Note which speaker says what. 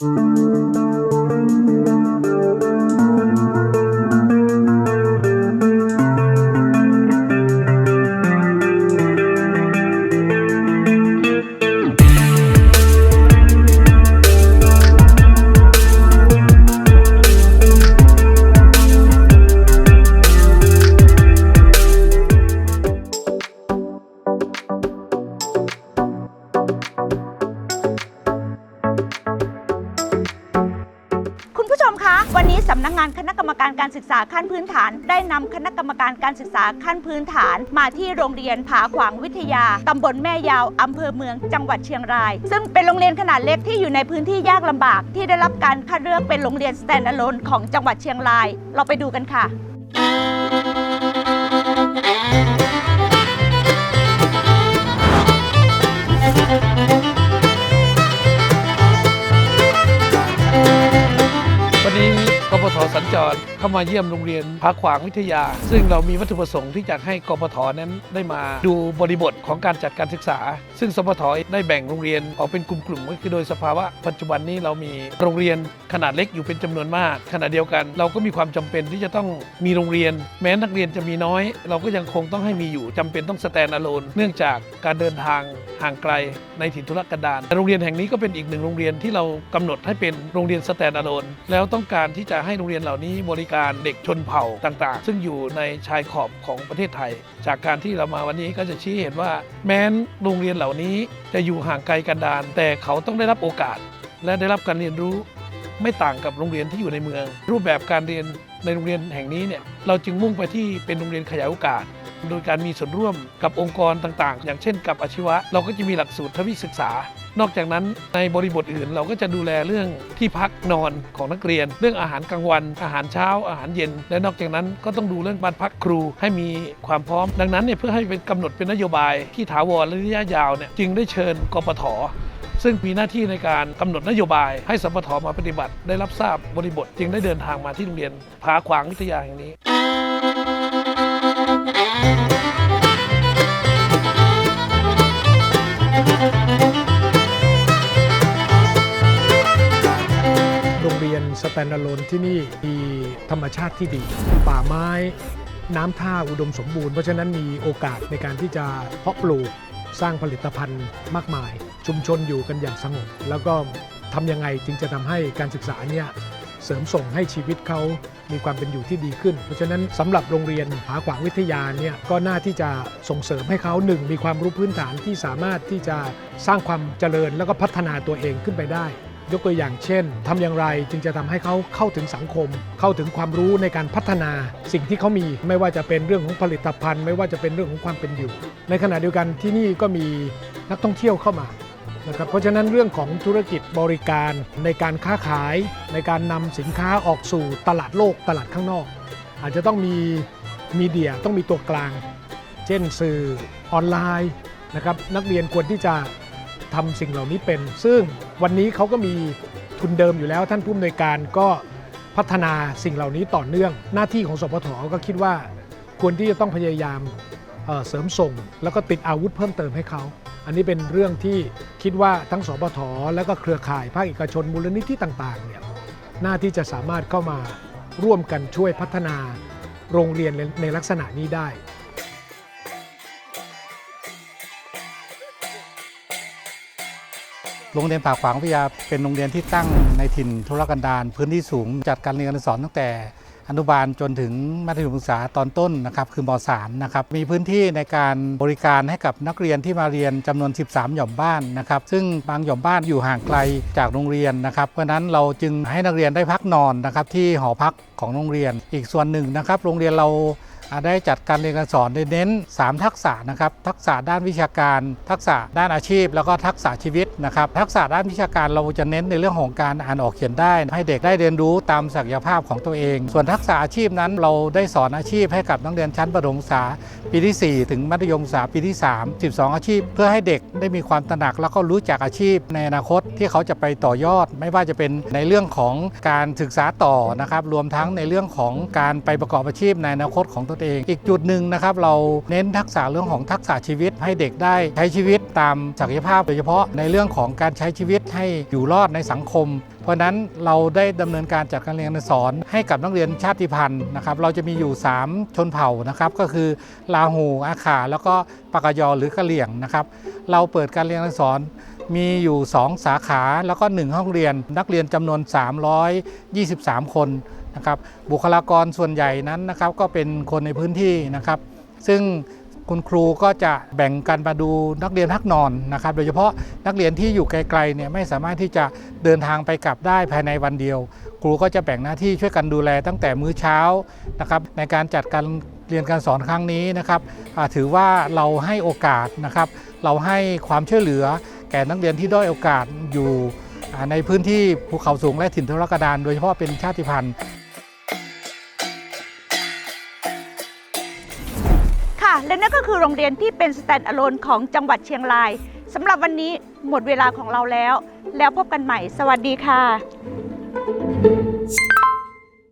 Speaker 1: คุ งานคณะกรรมการการศึกษาขั้นพื้นฐาน ได้นำคณะกรรมการการศึกษาขั้นพื้นฐาน มาที่โรงเรียนผาขวางวิทยาตำบลแม่ยาวอำเภอเมืองจังหวัดเชียงราย ซึ่งเป็นโรงเรียนขนาดเล็กที่อยู่ในพื้นที่ยากลำบาก ที่ได้รับการคัดเลือกเป็นโรงเรียน standalone ของจังหวัดเชียงราย เราไปดูกันค่ะ
Speaker 2: สัญจรเข้ามาเยี่ยมโรงเรียนพาขวางวิทยา ซึ่งเรามีวัตถุประสงค์ที่จะให้กปทนั้นได้มาดูบริบทของการจัดการศึกษา ซึ่งสปทได้แบ่งโรงเรียนออกเป็นกลุ่มๆก็คือโดยสภาวะปัจจุบันนี้เรามีโรงเรียนขนาดเล็กอยู่เป็นจำนวนมาก ขณะเดียวกัน เราก็มีความจำเป็นที่จะต้องมีโรงเรียน แม้นักเรียนจะมีน้อย เราก็ยังคงต้องให้มีอยู่จำเป็นต้องสแตนอะโลนเนื่องจากการเดินทางห่างไกลในถิ่นทุรกันดารโรงเรียนแห่งนี้ก็เป็นอีกหนึ่งโรงเรียนที่เรากำหนดให้เป็นโรงเรียนสแตนอะโลนแล้วต้องการที่จะให้โรงเรียนเหล่านี้บริการเด็กชนเผ่าต่างๆ ซึ่งอยู่ในชายขอบของประเทศไทย จากการที่เรามาวันนี้ก็จะชี้เห็นว่า แม้นโรงเรียนเหล่านี้จะอยู่ห่างไกลกันดารแต่เขาต้องได้รับโอกาส และได้รับการเรียนรู้ ไม่ต่างกับโรงเรียนที่อยู่ในเมือง รูปแบบการเรียนในโรงเรียนแห่งนี้เนี่ยเราจึงมุ่งไปที่เป็นโรงเรียนขยายโอกาส โดยการมีส่วนร่วมกับองค์กรต่างๆ อย่างเช่นกับอาชีวะ เราก็จะมีหลักสูตรทวิศึกษา นอกจากนั้นในบริบทอื่น เราก็จะดูแลเรื่องที่พักนอนของนักเรียน เรื่องอาหารกลางวัน อาหารเช้า อาหารเย็น และนอกจากนั้นก็ต้องดูเรื่องบ้านพักครูให้มีความพร้อม ดังนั้นเนี่ยเพื่อให้เป็นกำหนดเป็นนโยบายที่ถาวรและระยะยาวเนี่ยจึงได้เชิญกปทซึ่งมีหน้าที่ในการกำหนดนโยบายให้สปทมาปฏิบัติ ได้รับทราบบริบทจึงได้เดินทางมาที่โรงเรียนผาขวางวิทยาแห่งนี้
Speaker 3: โรงเรียนสแตนดาร์โลนที่นี่มีธรรมชาติที่ดี ป่าไม้น้ำท่าอุดมสมบูรณ์เพราะฉะนั้นมีโอกาสในการที่จะเพาะปลูกสร้างผลิตภัณฑ์มากมาย ชุมชนอยู่กันอย่างสงบ แล้วก็ทำยังไงจึงจะทำให้การศึกษาเนี่ย เสริมส่งให้ชีวิตเขามีความเป็นอยู่ที่ดีขึ้น เพราะฉะนั้นสำหรับโรงเรียนผาขวางวิทยาเนี่ยก็น่าที่จะส่งเสริมให้เขาหนึ่งมีความรู้พื้นฐานที่สามารถที่จะสร้างความเจริญแล้วก็พัฒนาตัวเองขึ้นไปได้ ยกตัวอย่างเช่นทำอย่างไรจึงจะทำให้เขาเข้าถึงสังคม เข้าถึงความรู้ในการพัฒนาสิ่งที่เขามี ไม่ว่าจะเป็นเรื่องของผลิตภัณฑ์ ไม่ว่าจะเป็นเรื่องของความเป็นอยู่ ในขณะเดียวกันที่นี่ก็มีนักท่องเที่ยวเข้ามา นะครับเพราะฉะนั้นเรื่องของธุรกิจบริการในการค้าขาย ในการนำสินค้าออกสู่ตลาดโลกตลาดข้างนอก อาจจะต้องมีมีเดียต้องมีตัวกลาง เช่นสื่อออนไลน์นะครับนักเรียนควรที่จะทำสิ่งเหล่านี้เป็น ซึ่งวันนี้เขาก็มีทุนเดิมอยู่แล้ว ท่านผู้อำนวยการก็พัฒนาสิ่งเหล่านี้ต่อเนื่อง หน้าที่ของสพทก็คิดว่าควรที่จะต้องพยายามเอ่อเสริมส่ง แล้วก็ติดอาวุธเพิ่มเติมให้เขา อันนี้เป็นเรื่องที่คิดว่าทั้งสพทและก็เครือข่ายภาคเอกชนมูลนิธิต่างๆเนี่ยน่าที่จะสามารถเข้ามาร่วมกันช่วยพัฒนาโรงเรียนในลักษณะนี้ได้
Speaker 4: โรงเรียนปากขวางวิทยาเป็นโรงเรียนที่ตั้งในถิ่นทุรกันดารพื้นที่สูงจัดการเรียนการสอนตั้งแต่ อนุบาลจนถึงมัธยมศึกษาตอนต้นนะครับคือม .3 นะครับมีพื้นที่ในการบริการให้กับนักเรียนที่มาเรียนจำนวน 13 หย่อมบ้านนะครับซึ่งบางหย่อมบ้านอยู่ห่างไกลจากโรงเรียนนะครับเพราะนั้นเราจึงให้นักเรียนได้พักนอนนะครับที่หอพักของโรงเรียนอีกส่วนหนึ่งนะครับโรงเรียนเรา ได้จัดการเรียนการสอนโดยเน้น 3 ทักษะนะครับทักษะด้านวิชาการ ทักษะด้านอาชีพ แล้วก็ทักษะชีวิตนะครับทักษะด้านวิชาการเราจะเน้นในเรื่องของการอ่านออกเขียนได้ ให้เด็กได้เรียนรู้ตามศักยภาพของตัวเอง ส่วนทักษะอาชีพนั้นเราได้สอนอาชีพให้กับนักเรียนชั้นประถมศึกษาปีที่ 4 ถึงมัธยมศึกษาปีที่ 3 12 อาชีพ เพื่อให้เด็กได้มีความตระหนักแล้วก็รู้จักอาชีพในอนาคตที่เขาจะไปต่อยอด ไม่ว่าจะเป็นในเรื่องของการศึกษาต่อนะครับรวมทั้งในเรื่องของการไปประกอบอาชีพในอนาคตของตนเอง อีกจุดหนึ่งนะครับเราเน้นทักษะเรื่องของทักษะชีวิตให้เด็กได้ใช้ชีวิตตามศักยภาพโดยเฉพาะในเรื่องของการใช้ชีวิตให้อยู่รอดในสังคม เพราะนั้นเราได้ดำเนินการจัดการเรียนการสอนให้กับนักเรียนชาติพันธุ์นะครับเราจะมีอยู่ 3 ชนเผ่านะครับก็คือลาหู อาขาแล้วก็ปากกยอหรือกะเหลี่ยงนะครับเราเปิดการเรียนการสอนมีอยู่ 2 สาขาแล้วก็ 1 ห้องเรียน นักเรียนจำนวน 323 คน นะครับบุคลากรส่วนใหญ่นั้นนะครับก็เป็นคนในพื้นที่นะครับ ซึ่งคุณครูก็จะแบ่งกันมาดูนักเรียนพักนอนนะครับ โดยเฉพาะนักเรียนที่อยู่ไกลๆเนี่ยไม่สามารถที่จะเดินทางไปกลับได้ภายในวันเดียว ครูก็จะแบ่งหน้าที่ช่วยกันดูแลตั้งแต่มื้อเช้านะครับในการจัดการเรียนการสอนครั้งนี้นะครับถือว่าเราให้โอกาสนะครับ เราให้ความช่วยเหลือแก่นักเรียนที่ด้อยโอกาสอยู่ในพื้นที่ภูเขาสูงและถิ่นทุรกันดารโดยเฉพาะเป็นชาติพันธุ์
Speaker 1: ค่ะ และนั่นก็คือโรงเรียนที่เป็นสแตนด์อะโลนของจังหวัดเชียงรายสำหรับวันนี้หมดเวลาของเราแล้ว แล้วพบกันใหม่ สวัสดีค่ะ